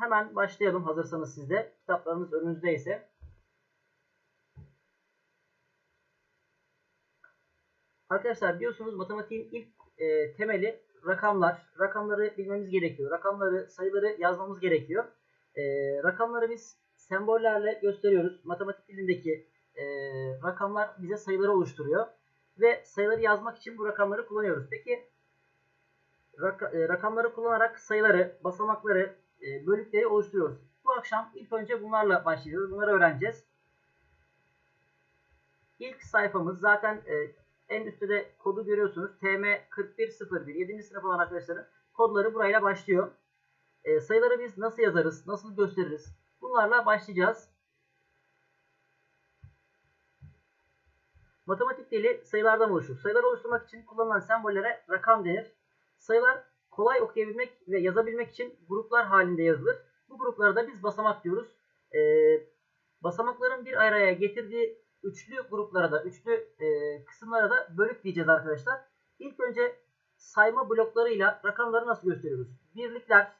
hemen başlayalım hazırsanız sizde. Kitaplarınız önünüzdeyse. Arkadaşlar biliyorsunuz matematiğin ilk e, temeli rakamlar. Rakamları bilmemiz gerekiyor. Rakamları, sayıları yazmamız gerekiyor. E, rakamları biz sembollerle gösteriyoruz. Matematik dilindeki e, rakamlar bize sayıları oluşturuyor. Ve sayıları yazmak için bu rakamları kullanıyoruz. Peki rak e, rakamları kullanarak sayıları, basamakları, e, bölükleri oluşturuyoruz. Bu akşam ilk önce bunlarla başlayacağız. Bunları öğreneceğiz. İlk sayfamız zaten e, en üstte de kodu görüyorsunuz. TM4101 7. sınıf olan arkadaşların kodları burayla başlıyor. E, sayıları biz nasıl yazarız, nasıl gösteririz? Bunlarla başlayacağız. Matematik dili sayılardan oluşur. Sayıları oluşturmak için kullanılan sembollere rakam denir. Sayılar kolay okuyabilmek ve yazabilmek için gruplar halinde yazılır. Bu gruplara da biz basamak diyoruz. Ee, basamakların bir araya getirdiği üçlü gruplara da, üçlü e, kısımlara da bölük diyeceğiz arkadaşlar. İlk önce sayma bloklarıyla rakamları nasıl gösteriyoruz? Birlikler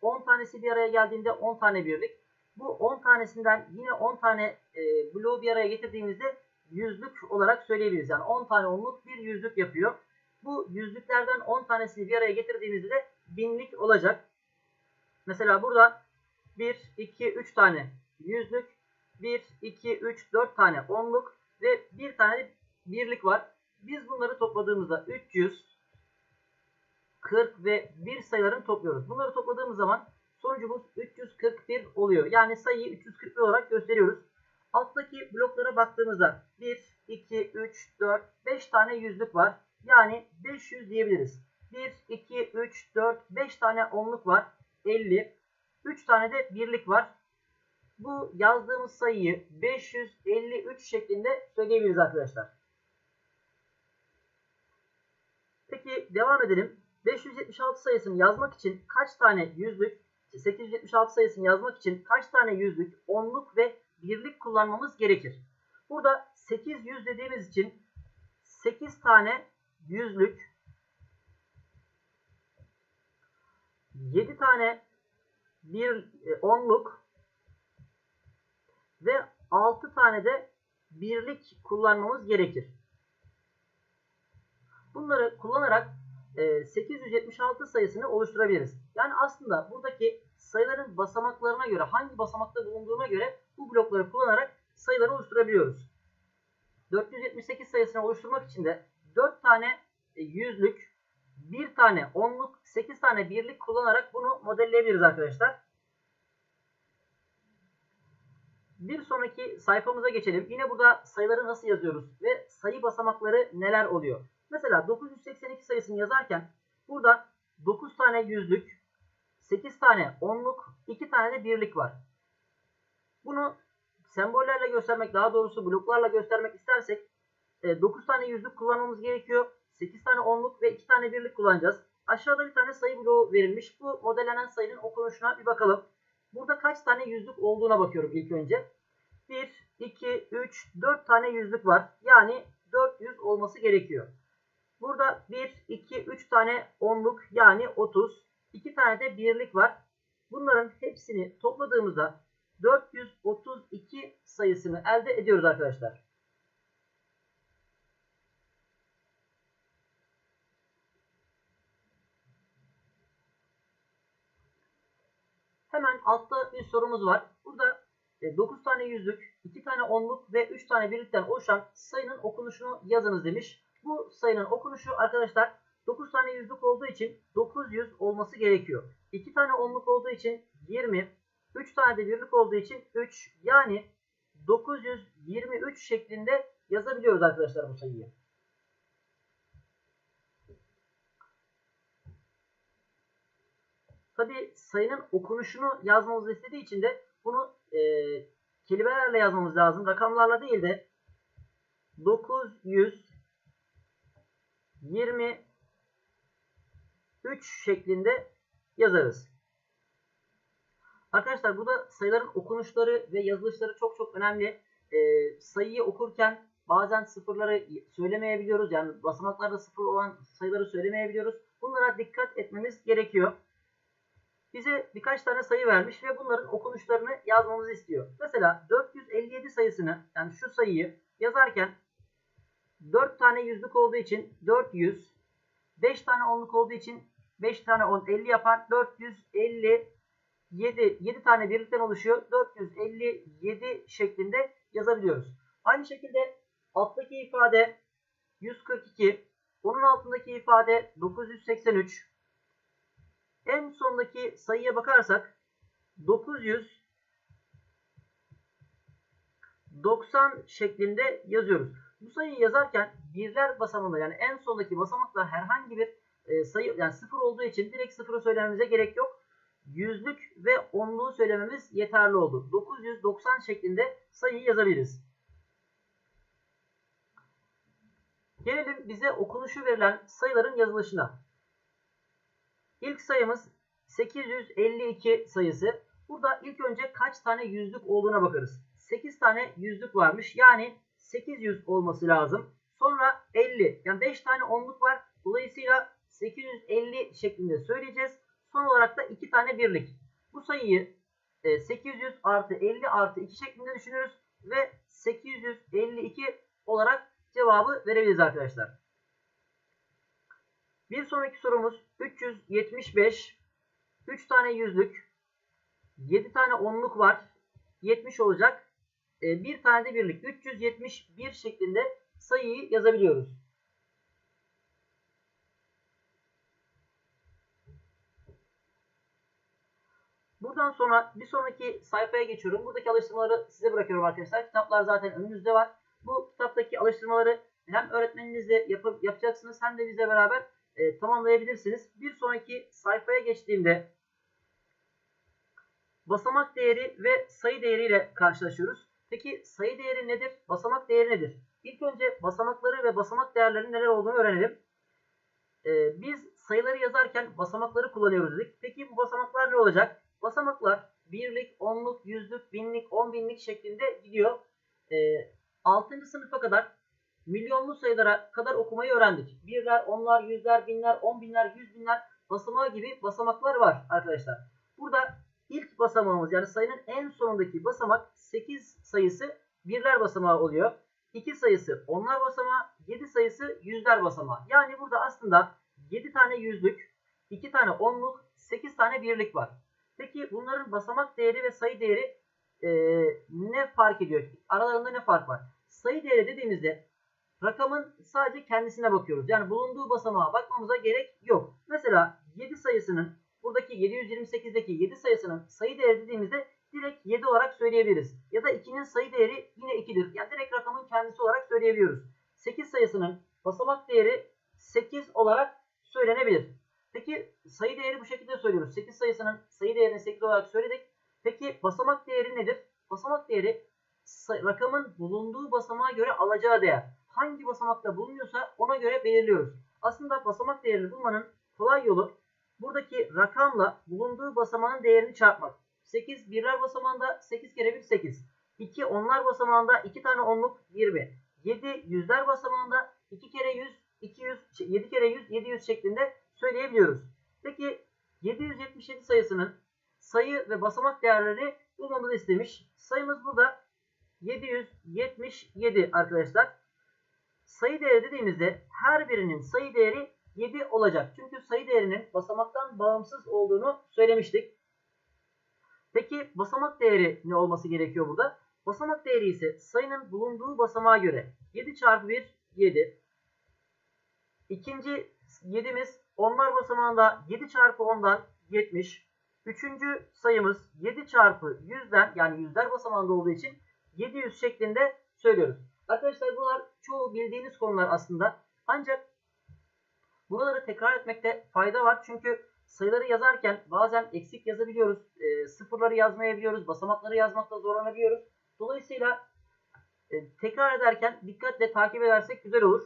10 tanesi bir araya geldiğinde 10 tane birlik. Bu 10 tanesinden yine 10 tane e, bloğu bir araya getirdiğimizde yüzlük olarak söyleyebiliriz. Yani 10 tane onluk bir yüzlük yapıyor. Bu yüzlüklerden 10 tanesini bir araya getirdiğimizde de binlik olacak. Mesela burada 1, 2, 3 tane yüzlük, 1, 2, 3, 4 tane onluk ve bir tane birlik var. Biz bunları topladığımızda 300, 40 ve 1 sayılarını topluyoruz. Bunları topladığımız zaman sonucumuz 341 oluyor. Yani sayıyı 341 olarak gösteriyoruz. Alttaki bloklara baktığımızda 1, 2, 3, 4, 5 tane yüzlük var. Yani 500 diyebiliriz. 1, 2, 3, 4, 5 tane onluk var. 50. 3 tane de birlik var. Bu yazdığımız sayıyı 553 şeklinde söyleyebiliriz arkadaşlar. Peki devam edelim. 576 sayısını yazmak için kaç tane yüzlük, 876 sayısını yazmak için kaç tane yüzlük, onluk ve birlik kullanmamız gerekir? Burada 800 dediğimiz için 8 tane yüzlük, 7 tane bir e, onluk ve 6 tane de birlik kullanmamız gerekir. Bunları kullanarak 876 sayısını oluşturabiliriz. Yani aslında buradaki sayıların basamaklarına göre hangi basamakta bulunduğuna göre bu blokları kullanarak sayıları oluşturabiliyoruz. 478 sayısını oluşturmak için de 4 tane e, yüzlük, 1 tane onluk, 8 tane birlik kullanarak bunu modelleyebiliriz arkadaşlar. Bir sonraki sayfamıza geçelim. Yine burada sayıları nasıl yazıyoruz ve sayı basamakları neler oluyor? Mesela 982 sayısını yazarken burada 9 tane yüzlük, 8 tane onluk, 2 tane de birlik var. Bunu sembollerle göstermek, daha doğrusu bloklarla göstermek istersek 9 e, tane yüzlük kullanmamız gerekiyor. 8 tane onluk ve 2 tane birlik kullanacağız. Aşağıda bir tane sayı bloğu verilmiş. Bu modellenen sayının okunuşuna bir bakalım. Burada kaç tane yüzlük olduğuna bakıyorum ilk önce. 1, 2, 3, 4 tane yüzlük var. Yani 400 olması gerekiyor. Burada 1, 2, 3 tane onluk yani 30. 2 tane de birlik var. Bunların hepsini topladığımızda 432 sayısını elde ediyoruz arkadaşlar. Hemen altta bir sorumuz var. Burada 9 e, tane yüzlük, 2 tane onluk ve 3 tane birlikten oluşan sayının okunuşunu yazınız demiş. Bu sayının okunuşu arkadaşlar 9 tane yüzlük olduğu için 900 olması gerekiyor. 2 tane onluk olduğu için 20, 3 tane de birlik olduğu için 3 yani 923 şeklinde yazabiliyoruz arkadaşlar bu sayıyı. Tabi sayının okunuşunu yazmamızı istediği için de bunu e, kelimelerle yazmamız lazım. Rakamlarla değil de 923 şeklinde yazarız. Arkadaşlar burada sayıların okunuşları ve yazılışları çok çok önemli. E, sayıyı okurken bazen sıfırları söylemeyebiliyoruz. Yani basamaklarda sıfır olan sayıları söylemeyebiliyoruz. Bunlara dikkat etmemiz gerekiyor. Bize birkaç tane sayı vermiş ve bunların okunuşlarını yazmamızı istiyor. Mesela 457 sayısını yani şu sayıyı yazarken 4 tane yüzlük olduğu için 400, 5 tane onluk olduğu için 5 tane 10 50 yapar. 457 7 tane birlikten oluşuyor. 457 şeklinde yazabiliyoruz. Aynı şekilde alttaki ifade 142, onun altındaki ifade 983. En sondaki sayıya bakarsak 990 şeklinde yazıyoruz. Bu sayıyı yazarken birler basamında yani en sondaki basamakla herhangi bir e, sayı yani sıfır olduğu için direkt sıfırı söylememize gerek yok. Yüzlük ve onluğu söylememiz yeterli oldu. 990 şeklinde sayıyı yazabiliriz. Gelelim bize okunuşu verilen sayıların yazılışına. İlk sayımız 852 sayısı. Burada ilk önce kaç tane yüzlük olduğuna bakarız. 8 tane yüzlük varmış. Yani 800 olması lazım. Sonra 50. Yani 5 tane onluk var. Dolayısıyla 850 şeklinde söyleyeceğiz. Son olarak da 2 tane birlik. Bu sayıyı 800 e, artı 50 artı 2 şeklinde düşünürüz. Ve 852 olarak cevabı verebiliriz arkadaşlar. Bir sonraki sorumuz 375. 3 tane yüzlük. 7 tane onluk var. 70 olacak. E, bir tane de birlik. 371 şeklinde sayıyı yazabiliyoruz. Buradan sonra bir sonraki sayfaya geçiyorum. Buradaki alıştırmaları size bırakıyorum arkadaşlar. Kitaplar zaten önünüzde var. Bu kitaptaki alıştırmaları hem öğretmeninizle yapıp yapacaksınız hem de bizle beraber e, tamamlayabilirsiniz. Bir sonraki sayfaya geçtiğimde basamak değeri ve sayı değeriyle karşılaşıyoruz. Peki sayı değeri nedir? Basamak değeri nedir? İlk önce basamakları ve basamak değerlerinin neler olduğunu öğrenelim. Ee, biz sayıları yazarken basamakları kullanıyoruz dedik. Peki bu basamaklar ne olacak? Basamaklar birlik, onluk, yüzlük, binlik, on binlik şeklinde gidiyor. Ee, 6. sınıfa kadar milyonlu sayılara kadar okumayı öğrendik. Birler, onlar, yüzler, binler, on binler, yüz binler basamağı gibi basamaklar var arkadaşlar. Burada ilk basamağımız yani sayının en sonundaki basamak 8 sayısı birler basamağı oluyor. 2 sayısı onlar basamağı, 7 sayısı yüzler basamağı. Yani burada aslında 7 tane yüzlük, 2 tane onluk, 8 tane birlik var. Peki bunların basamak değeri ve sayı değeri e, ne fark ediyor? Aralarında ne fark var? Sayı değeri dediğimizde rakamın sadece kendisine bakıyoruz. Yani bulunduğu basamağa bakmamıza gerek yok. Mesela 7 sayısının buradaki 728'deki 7 sayısının sayı değeri dediğimizde direkt 7 olarak söyleyebiliriz. Ya da 2'nin sayı değeri yine 2'dir. Yani direkt rakamın kendisi olarak söyleyebiliyoruz. 8 sayısının basamak değeri 8 olarak söylenebilir. Peki sayı değeri bu şekilde söylüyoruz. 8 sayısının sayı değerini 8 olarak söyledik. Peki basamak değeri nedir? Basamak değeri rakamın bulunduğu basamağa göre alacağı değer. Hangi basamakta bulunuyorsa ona göre belirliyoruz. Aslında basamak değerini bulmanın kolay yolu buradaki rakamla bulunduğu basamağın değerini çarpmak. 8 birler basamağında 8 kere 1 8. 2 onlar basamağında 2 tane onluk 20. 7 yüzler basamağında 2 kere 100 200 7 kere 100 700 şeklinde söyleyebiliyoruz. Peki 777 sayısının sayı ve basamak değerleri bulmamızı istemiş. Sayımız burada 777 arkadaşlar. Sayı değeri dediğimizde her birinin sayı değeri 7 olacak. Çünkü sayı değerinin basamaktan bağımsız olduğunu söylemiştik. Peki basamak değeri ne olması gerekiyor burada? Basamak değeri ise sayının bulunduğu basamağa göre 7 çarpı 1 7. İkinci 7'miz onlar basamağında 7 çarpı 10'dan 70. Üçüncü sayımız 7 çarpı 100'den yani yüzler basamağında olduğu için 700 şeklinde söylüyoruz. Arkadaşlar bunlar çoğu bildiğiniz konular aslında. Ancak buraları tekrar etmekte fayda var. Çünkü sayıları yazarken bazen eksik yazabiliyoruz. E, sıfırları yazmayabiliyoruz. Basamakları yazmakta zorlanabiliyoruz. Dolayısıyla e, tekrar ederken dikkatle takip edersek güzel olur.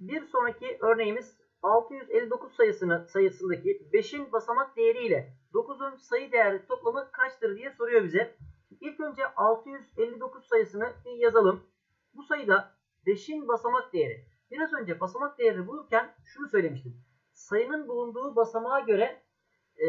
Bir sonraki örneğimiz 659 sayısını sayısındaki 5'in basamak değeriyle 9'un sayı değeri toplamı kaçtır diye soruyor bize. İlk önce 659 sayısını bir yazalım. Bu sayıda 5'in basamak değeri. Biraz önce basamak değerini bulurken şunu söylemiştim. Sayının bulunduğu basamağa göre e,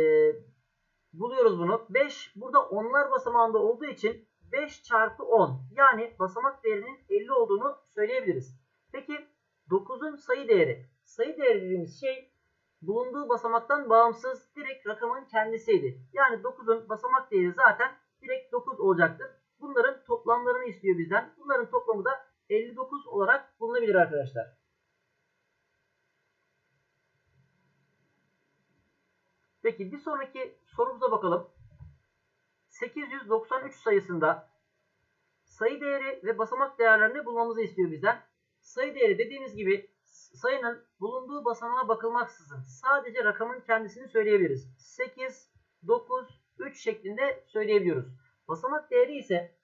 buluyoruz bunu. 5 burada onlar basamağında olduğu için 5 çarpı 10 yani basamak değerinin 50 olduğunu söyleyebiliriz. Peki 9'un sayı değeri. Sayı değeri dediğimiz şey bulunduğu basamaktan bağımsız direkt rakamın kendisiydi. Yani 9'un basamak değeri zaten direkt 9 olacaktır. Bunların toplamlarını istiyor bizden. Bunların toplamı da 59 olarak bulunabilir arkadaşlar. Peki bir sonraki sorumuza bakalım. 893 sayısında sayı değeri ve basamak değerlerini bulmamızı istiyor bizden. Sayı değeri dediğimiz gibi sayının bulunduğu basamağa bakılmaksızın sadece rakamın kendisini söyleyebiliriz. 8, 9, 3 şeklinde söyleyebiliyoruz. Basamak değeri ise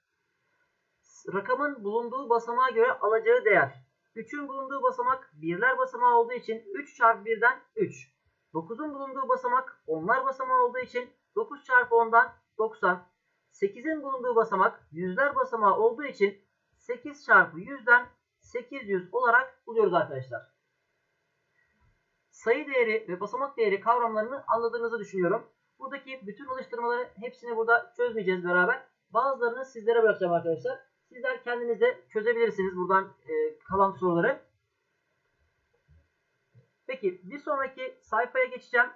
rakamın bulunduğu basamağa göre alacağı değer. 3'ün bulunduğu basamak birler basamağı olduğu için 3 çarpı 1'den 3. 9'un bulunduğu basamak onlar basamağı olduğu için 9 çarpı 10'dan 90. 8'in bulunduğu basamak yüzler basamağı olduğu için 8 çarpı 100'den 800 olarak buluyoruz arkadaşlar. Sayı değeri ve basamak değeri kavramlarını anladığınızı düşünüyorum. Buradaki bütün alıştırmaları hepsini burada çözmeyeceğiz beraber. Bazılarını sizlere bırakacağım arkadaşlar. Sizler kendiniz de çözebilirsiniz buradan e, kalan soruları. Peki bir sonraki sayfaya geçeceğim.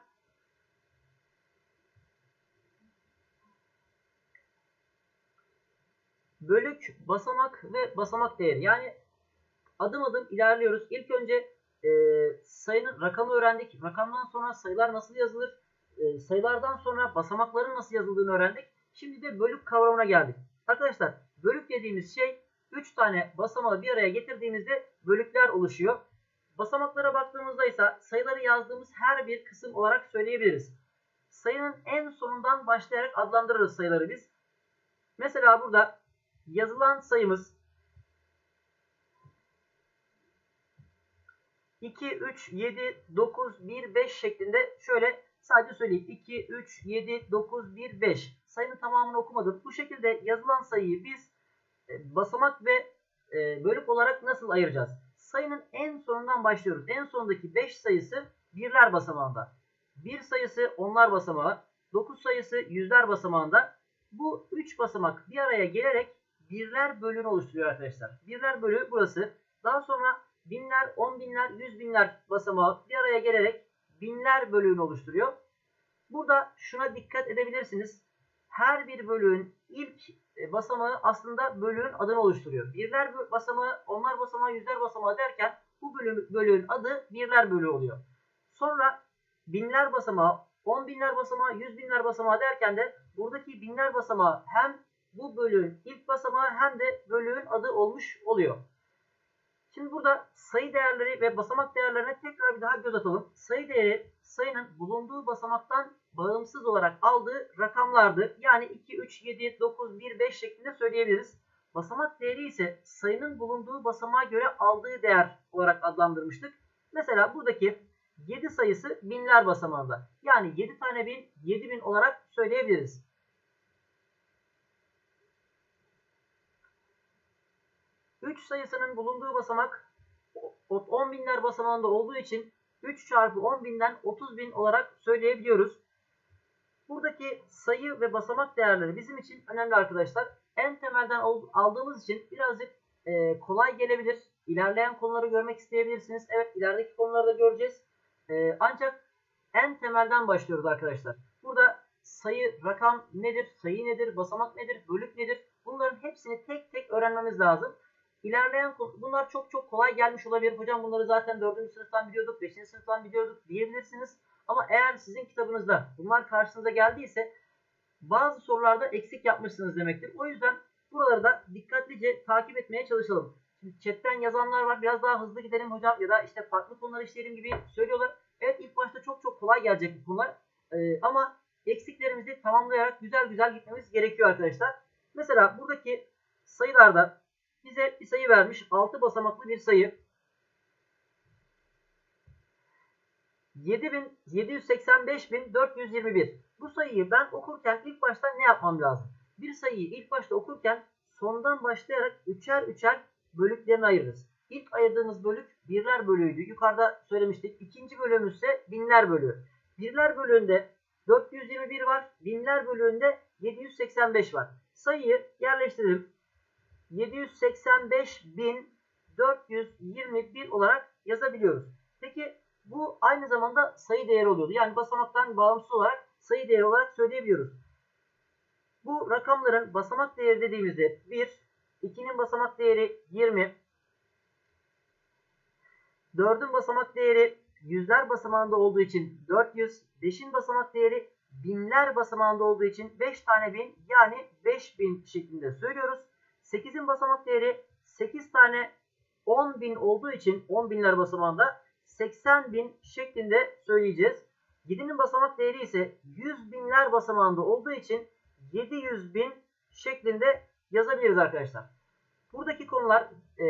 Bölük, basamak ve basamak değeri. Yani adım adım ilerliyoruz. İlk önce e, sayının rakamı öğrendik. Rakamdan sonra sayılar nasıl yazılır? E, sayılardan sonra basamakların nasıl yazıldığını öğrendik. Şimdi de bölük kavramına geldik. Arkadaşlar bölük dediğimiz şey 3 tane basamağı bir araya getirdiğimizde bölükler oluşuyor. Basamaklara baktığımızda ise sayıları yazdığımız her bir kısım olarak söyleyebiliriz. Sayının en sonundan başlayarak adlandırırız sayıları biz. Mesela burada yazılan sayımız 2, 3, 7, 9, 1, 5 şeklinde şöyle sadece söyleyeyim. 2, 3, 7, 9, 1, 5. Sayının tamamını okumadım. Bu şekilde yazılan sayıyı biz e, basamak ve e, bölük olarak nasıl ayıracağız? Sayının en sonundan başlıyoruz. En sondaki 5 sayısı birler basamağında. 1 sayısı onlar basamağı. 9 sayısı yüzler basamağında. Bu 3 basamak bir araya gelerek birler bölüğünü oluşturuyor arkadaşlar. Birler bölüğü burası. Daha sonra binler, on binler, yüz binler basamağı bir araya gelerek binler bölüğünü oluşturuyor. Burada şuna dikkat edebilirsiniz. Her bir bölüğün ilk e, basamağı aslında bölüğün adını oluşturuyor. Birler basamağı, onlar basamağı, yüzler basamağı derken bu bölüm, bölüğün adı birler bölüğü oluyor. Sonra binler basamağı, on binler basamağı, yüz binler basamağı derken de buradaki binler basamağı hem bu bölüğün ilk basamağı hem de bölüğün adı olmuş oluyor. Şimdi burada sayı değerleri ve basamak değerlerine tekrar bir daha göz atalım. Sayı değeri sayının bulunduğu basamaktan bağımsız olarak aldığı rakamlardı. Yani 2, 3, 7, 9, 1, 5 şeklinde söyleyebiliriz. Basamak değeri ise sayının bulunduğu basamağa göre aldığı değer olarak adlandırmıştık. Mesela buradaki 7 sayısı binler basamağında. Yani 7 tane bin 7000 olarak söyleyebiliriz. 3 sayısının bulunduğu basamak 10 binler basamağında olduğu için 3 çarpı 10 binden 30 bin olarak söyleyebiliyoruz. Buradaki sayı ve basamak değerleri bizim için önemli arkadaşlar. En temelden aldığımız için birazcık e, kolay gelebilir. İlerleyen konuları görmek isteyebilirsiniz. Evet ilerideki konuları da göreceğiz. E, ancak en temelden başlıyoruz arkadaşlar. Burada sayı, rakam nedir, sayı nedir, basamak nedir, bölük nedir? Bunların hepsini tek tek öğrenmemiz lazım. İlerleyen bunlar çok çok kolay gelmiş olabilir. Hocam bunları zaten 4. sınıftan biliyorduk, 5. sınıftan biliyorduk diyebilirsiniz. Ama eğer sizin kitabınızda bunlar karşınıza geldiyse bazı sorularda eksik yapmışsınız demektir. O yüzden buraları da dikkatlice takip etmeye çalışalım. Şimdi chatten yazanlar var. Biraz daha hızlı gidelim hocam ya da işte farklı konular işleyelim gibi söylüyorlar. Evet ilk başta çok çok kolay gelecek bu konular. Ee, ama eksiklerimizi tamamlayarak güzel güzel gitmemiz gerekiyor arkadaşlar. Mesela buradaki sayılarda bize bir sayı vermiş. 6 basamaklı bir sayı. 785.421. Bu sayıyı ben okurken ilk başta ne yapmam lazım? Bir sayıyı ilk başta okurken sondan başlayarak üçer üçer bölüklerine ayırırız. İlk ayırdığımız bölük birler bölüğüydü. Yukarıda söylemiştik. İkinci bölümümüz ise binler bölüğü. Birler bölüğünde 421 var. Binler bölüğünde 785 var. Sayıyı yerleştirelim. 785.421 olarak yazabiliyoruz. Peki bu aynı zamanda sayı değeri oluyordu. Yani basamaktan bağımsız olarak sayı değeri olarak söyleyebiliyoruz. Bu rakamların basamak değeri dediğimizde 1, 2'nin basamak değeri 20, 4'ün basamak değeri yüzler basamağında olduğu için 400, 5'in basamak değeri binler basamağında olduğu için 5 tane bin yani 5000 şeklinde söylüyoruz. 8'in basamak değeri 8 tane 10 bin olduğu için 10 binler basamağında 80 bin şeklinde söyleyeceğiz. 7'nin basamak değeri ise 100 binler basamağında olduğu için 700 bin şeklinde yazabiliriz arkadaşlar. Buradaki konular e,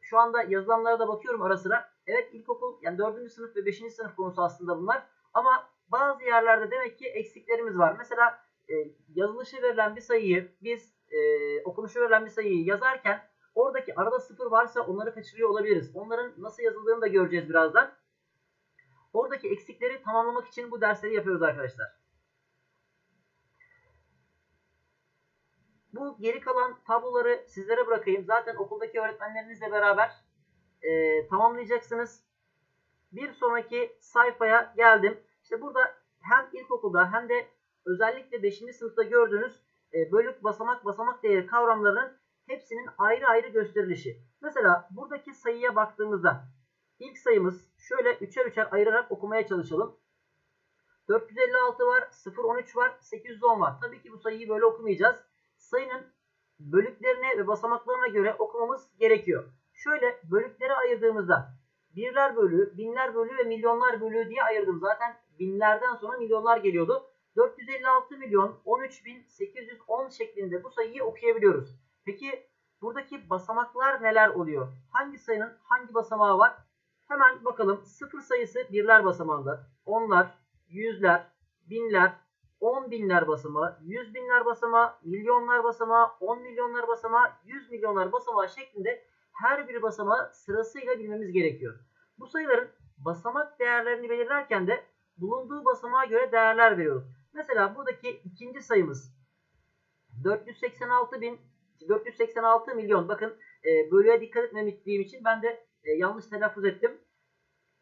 şu anda yazılanlara da bakıyorum ara sıra. Evet ilkokul yani 4. sınıf ve 5. sınıf konusu aslında bunlar. Ama bazı yerlerde demek ki eksiklerimiz var. Mesela e, yazılışı verilen bir sayıyı biz e, okunuşu verilen bir sayıyı yazarken oradaki arada sıfır varsa onları kaçırıyor olabiliriz. Onların nasıl yazıldığını da göreceğiz birazdan. Oradaki eksikleri tamamlamak için bu dersleri yapıyoruz arkadaşlar. Bu geri kalan tabloları sizlere bırakayım. Zaten okuldaki öğretmenlerinizle beraber e, tamamlayacaksınız. Bir sonraki sayfaya geldim. İşte burada hem ilkokulda hem de özellikle 5. sınıfta gördüğünüz e, bölük, basamak, basamak değeri kavramlarının hepsinin ayrı ayrı gösterilişi. Mesela buradaki sayıya baktığımızda ilk sayımız şöyle üçer üçer ayırarak okumaya çalışalım. 456 var, 013 var, 810 var. Tabii ki bu sayıyı böyle okumayacağız. Sayının bölüklerine ve basamaklarına göre okumamız gerekiyor. Şöyle bölükleri ayırdığımızda birler bölüğü, binler bölüğü ve milyonlar bölüğü diye ayırdım. Zaten binlerden sonra milyonlar geliyordu. 456 milyon 13.810 şeklinde bu sayıyı okuyabiliyoruz. Peki buradaki basamaklar neler oluyor? Hangi sayının hangi basamağı var? Hemen bakalım. Sıfır sayısı birler basamağında. Onlar, yüzler, binler, on binler basamağı, yüz binler basamağı, milyonlar basamağı, on milyonlar basamağı, yüz milyonlar basamağı şeklinde her bir basamağı sırasıyla bilmemiz gerekiyor. Bu sayıların basamak değerlerini belirlerken de bulunduğu basamağa göre değerler veriyoruz. Mesela buradaki ikinci sayımız 486 bin 486 milyon. Bakın e, bölüye dikkat etmediğim için ben de e, yanlış telaffuz ettim.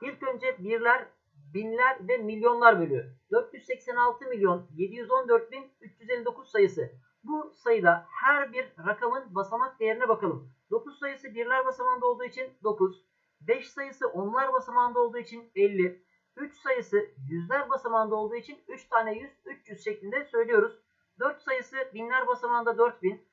İlk önce birler, binler ve milyonlar bölüğü. 486 milyon 714 bin 359 sayısı. Bu sayıda her bir rakamın basamak değerine bakalım. 9 sayısı birler basamağında olduğu için 9. 5 sayısı onlar basamağında olduğu için 50. 3 sayısı yüzler basamağında olduğu için 3 tane 100, 300 şeklinde söylüyoruz. 4 sayısı binler basamağında 4000.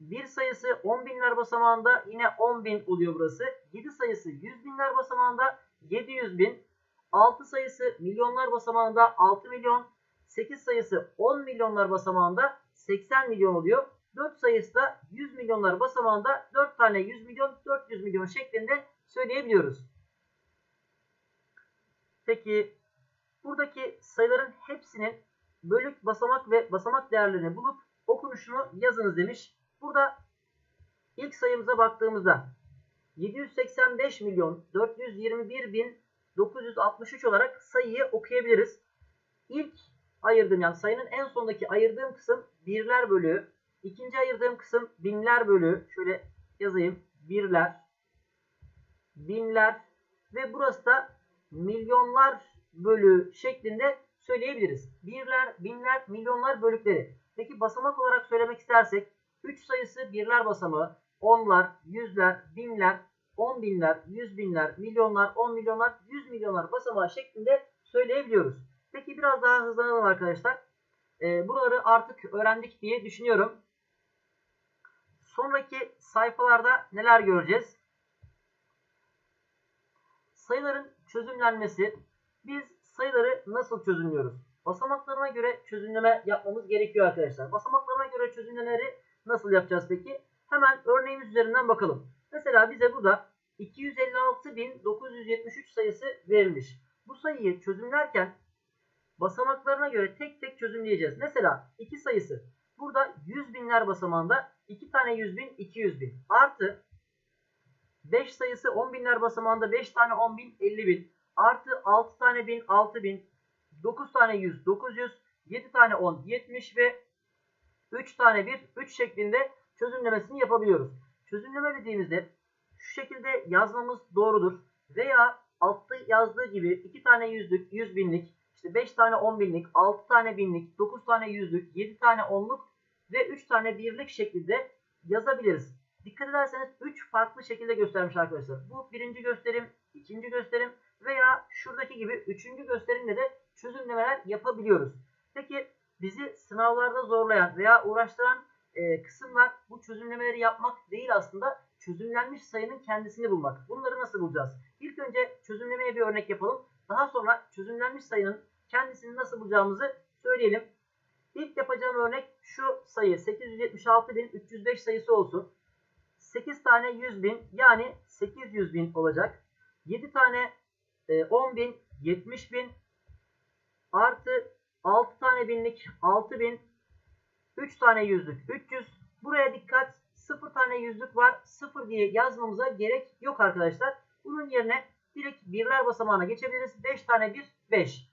1 sayısı 10 binler basamağında yine 10 bin oluyor burası. 7 sayısı 100 binler basamağında 700 bin. 6 sayısı milyonlar basamağında 6 milyon. 8 sayısı 10 milyonlar basamağında 80 milyon oluyor. 4 sayısı da 100 milyonlar basamağında 4 tane 100 milyon 400 milyon şeklinde söyleyebiliyoruz. Peki buradaki sayıların hepsinin bölük basamak ve basamak değerlerini bulup okunuşunu yazınız demiş. Burada ilk sayımıza baktığımızda 785 milyon 421 bin 963 olarak sayıyı okuyabiliriz. İlk ayırdığım yani sayının en sondaki ayırdığım kısım birler bölüğü. İkinci ayırdığım kısım binler bölüğü. Şöyle yazayım. Birler, binler ve burası da milyonlar bölüğü şeklinde söyleyebiliriz. Birler, binler, milyonlar bölükleri. Peki basamak olarak söylemek istersek 3 sayısı birler basamağı, onlar, yüzler, binler, on binler, yüz binler, milyonlar, on milyonlar, yüz milyonlar basamağı şeklinde söyleyebiliyoruz. Peki biraz daha hızlanalım arkadaşlar. E, buraları artık öğrendik diye düşünüyorum. Sonraki sayfalarda neler göreceğiz? Sayıların çözümlenmesi. Biz sayıları nasıl çözümlüyoruz? Basamaklarına göre çözümleme yapmamız gerekiyor arkadaşlar. Basamaklarına göre çözümlemeleri nasıl yapacağız peki? Hemen örneğimiz üzerinden bakalım. Mesela bize burada 256.973 sayısı verilmiş. Bu sayıyı çözümlerken basamaklarına göre tek tek çözümleyeceğiz. Mesela 2 sayısı. Burada 100 binler basamağında 2 tane 100 bin 200 bin. Artı 5 sayısı 10 binler basamağında 5 tane 10 bin 50 bin. Artı 6 tane bin 6 bin. 9 tane 100 900. 7 tane 10 70 ve 3 tane 1 3 şeklinde çözümlemesini yapabiliyoruz. Çözümleme dediğimizde şu şekilde yazmamız doğrudur. Veya altta yazdığı gibi 2 tane yüzlük 100 binlik, işte 5 tane 10 binlik, 6 tane binlik, 9 tane yüzlük, 7 tane onluk ve 3 tane birlik şekilde yazabiliriz. Dikkat ederseniz 3 farklı şekilde göstermiş arkadaşlar. Bu birinci gösterim, ikinci gösterim veya şuradaki gibi üçüncü gösterimle de çözümlemeler yapabiliyoruz. Peki bizi sınavlarda zorlayan veya uğraştıran e, kısımlar bu çözümlemeleri yapmak değil aslında çözümlenmiş sayının kendisini bulmak. Bunları nasıl bulacağız? İlk önce çözümlemeye bir örnek yapalım. Daha sonra çözümlenmiş sayının kendisini nasıl bulacağımızı söyleyelim. İlk yapacağım örnek şu sayı 876.305 sayısı olsun. 8 tane 100 bin yani 800 bin olacak. 7 tane e, 10 bin 70 bin artı 6 tane binlik 6 bin 3 tane yüzlük 300 buraya dikkat 0 tane yüzlük var 0 diye yazmamıza gerek yok arkadaşlar. Bunun yerine direkt birler basamağına geçebiliriz. 5 tane 1 5.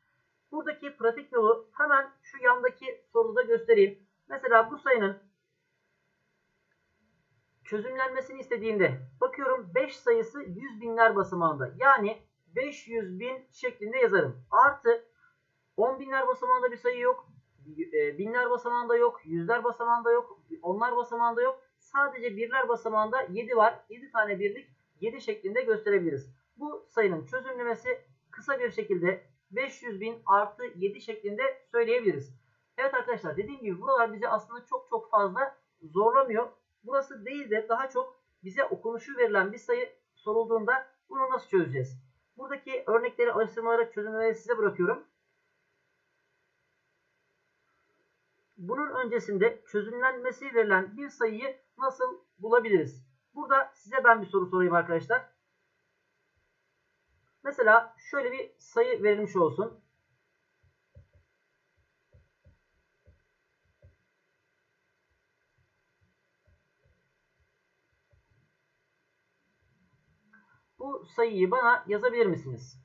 Buradaki pratik yolu hemen şu yandaki soruda göstereyim. Mesela bu sayının çözümlenmesini istediğimde bakıyorum 5 sayısı 100 binler basamağında. Yani 500 bin şeklinde yazarım. Artı 10 binler basamağında bir sayı yok. E, binler basamağında yok. Yüzler basamağında yok. Onlar basamağında yok. Sadece birler basamağında 7 var. 7 tane birlik 7 şeklinde gösterebiliriz. Bu sayının çözümlemesi kısa bir şekilde 500 bin artı 7 şeklinde söyleyebiliriz. Evet arkadaşlar dediğim gibi buralar bizi aslında çok çok fazla zorlamıyor. Burası değil de daha çok bize okunuşu verilen bir sayı sorulduğunda bunu nasıl çözeceğiz? Buradaki örnekleri, alıştırmaları, çözümleri size bırakıyorum. Bunun öncesinde çözümlenmesi verilen bir sayıyı nasıl bulabiliriz? Burada size ben bir soru sorayım arkadaşlar. Mesela şöyle bir sayı verilmiş olsun. Bu sayıyı bana yazabilir misiniz?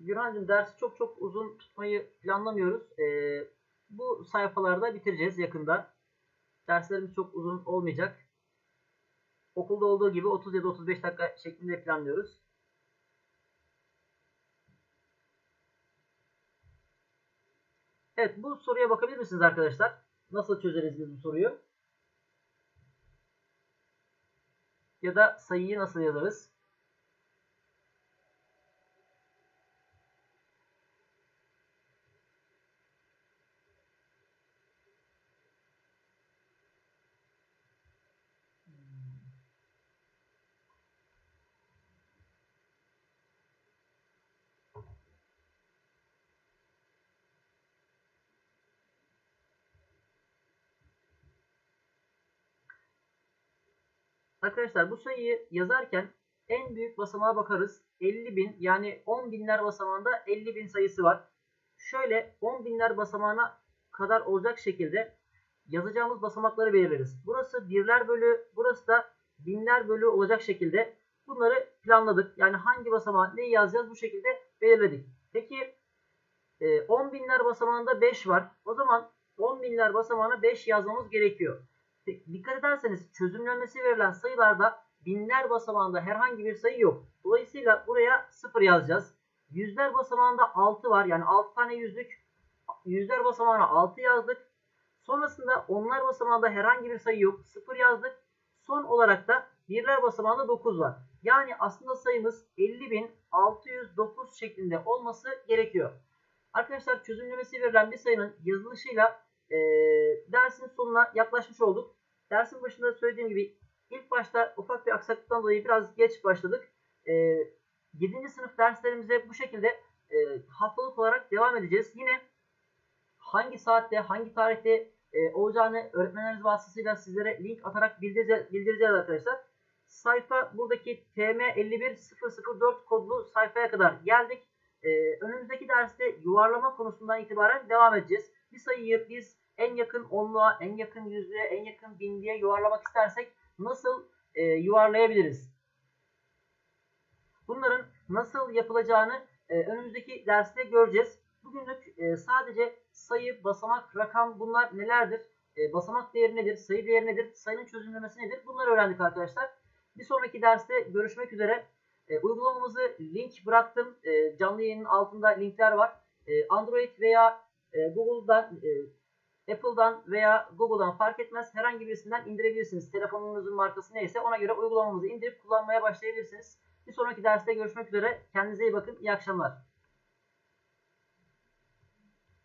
Günancığım dersi çok çok uzun tutmayı planlamıyoruz. Ee, bu sayfalarda bitireceğiz yakında. Derslerimiz çok uzun olmayacak. Okulda olduğu gibi 30 ya da 35 dakika şeklinde planlıyoruz. Evet bu soruya bakabilir misiniz arkadaşlar? Nasıl çözeriz biz bu soruyu? Ya da sayıyı nasıl yazarız? Arkadaşlar bu sayıyı yazarken en büyük basamağa bakarız. 50 bin yani 10 binler basamağında 50 bin sayısı var. Şöyle 10 binler basamağına kadar olacak şekilde yazacağımız basamakları belirleriz. Burası birler bölü, burası da binler bölü olacak şekilde bunları planladık. Yani hangi basamağa neyi yazacağız bu şekilde belirledik. Peki 10 e, binler basamağında 5 var. O zaman 10 binler basamağına 5 yazmamız gerekiyor. Dikkat ederseniz çözümlenmesi verilen sayılarda binler basamağında herhangi bir sayı yok. Dolayısıyla buraya 0 yazacağız. Yüzler basamağında 6 var. Yani 6 tane yüzlük. Yüzler basamağına 6 yazdık. Sonrasında onlar basamağında herhangi bir sayı yok. 0 yazdık. Son olarak da birler basamağında 9 var. Yani aslında sayımız 50.609 şeklinde olması gerekiyor. Arkadaşlar çözümlemesi verilen bir sayının yazılışıyla e, dersin sonuna yaklaşmış olduk. Dersin başında söylediğim gibi ilk başta ufak bir aksaklıktan dolayı biraz geç başladık. E, 7. sınıf derslerimize bu şekilde e, haftalık olarak devam edeceğiz. Yine hangi saatte, hangi tarihte e, olacağını öğretmenlerimiz vasıtasıyla sizlere link atarak bildireceğiz, bildireceğiz arkadaşlar. sayfa buradaki TM51004 kodlu sayfaya kadar geldik. Ee, önümüzdeki derste yuvarlama konusundan itibaren devam edeceğiz. Bir sayıyı biz en yakın onluğa, en yakın yüzlüğe, en yakın binliğe yuvarlamak istersek nasıl e, yuvarlayabiliriz? Bunların nasıl yapılacağını e, önümüzdeki derste göreceğiz. Bugünlük e, sadece sayı, basamak, rakam bunlar nelerdir? E, basamak değeri nedir? Sayı değeri nedir? Sayının çözümlemesi nedir? Bunları öğrendik arkadaşlar. Bir sonraki derste görüşmek üzere. E, uygulamamızı link bıraktım. E, canlı yayının altında linkler var. E, Android veya e, Google'dan, e, Apple'dan veya Google'dan fark etmez. Herhangi birisinden indirebilirsiniz. Telefonunuzun markası neyse ona göre uygulamamızı indirip kullanmaya başlayabilirsiniz. Bir sonraki derste görüşmek üzere. Kendinize iyi bakın. İyi akşamlar.